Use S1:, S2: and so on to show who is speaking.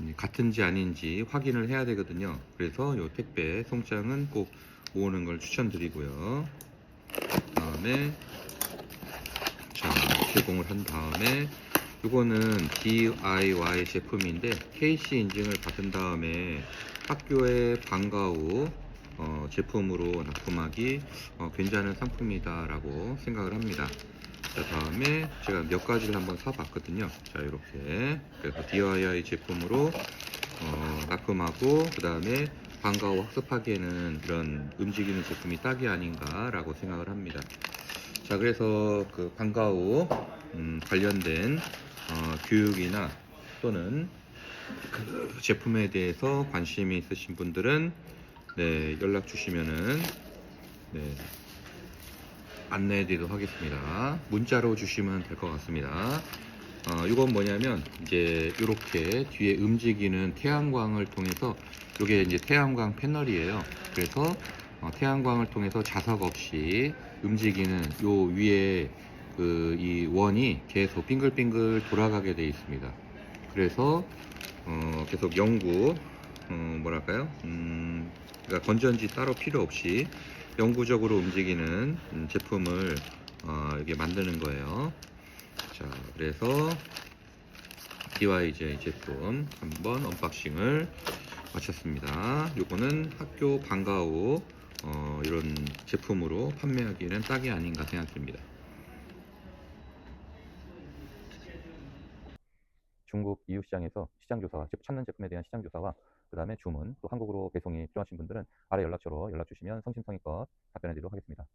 S1: 음, 같은지 아닌지 확인을 해야 되거든요. 그래서 요 택배 송장은 꼭 모으는 걸 추천드리고요. 다음에 자 개봉을 한 다음에 이거는 DIY 제품인데 KC 인증을 받은 다음에 학교에 방과 후 어, 제품으로 납품하기 어, 괜찮은 상품이다라고 생각을 합니다. 자 다음에 제가 몇 가지를 한번 사봤거든요. 자 이렇게 그래서 DIY 제품으로 어, 납품하고 그 다음에 방과 후 학습하기에는 이런 움직이는 제품이 딱이 아닌가 라고 생각을 합니다. 자 그래서 그 방과 후 음, 관련된 어, 교육이나 또는 그 제품에 대해서 관심이 있으신 분들은 네, 연락 주시면은 네, 안내해 드리도록 하겠습니다. 문자로 주시면 될 것 같습니다. 어, 이건 뭐냐면 이제 이렇게 뒤에 움직이는 태양광을 통해서 이게 이제 태양광 패널이에요. 그래서 어, 태양광을 통해서 자석 없이 움직이는 요 위에 그 이 원이 계속 빙글빙글 돌아가게 되어 있습니다. 그래서 어, 계속 연구 어, 뭐랄까요? 음, 그러니까 건전지 따로 필요 없이 영구적으로 움직이는 음, 제품을 어, 이게 만드는 거예요. 자, 그래서 DIY 제품 한번 언박싱을 마쳤습니다. 요거는 학교 방과 후 어, 이런 제품으로 판매하기에는 딱이 아닌가 생각됩니다.
S2: 중국 EU 시장에서 시장 조사, 즉 찾는 제품에 대한 시장 조사와 그 다음에 주문, 또 한국으로 배송이 필요하신 분들은 아래 연락처로 연락 주시면 성심성의껏 답변해 드리도록 하겠습니다.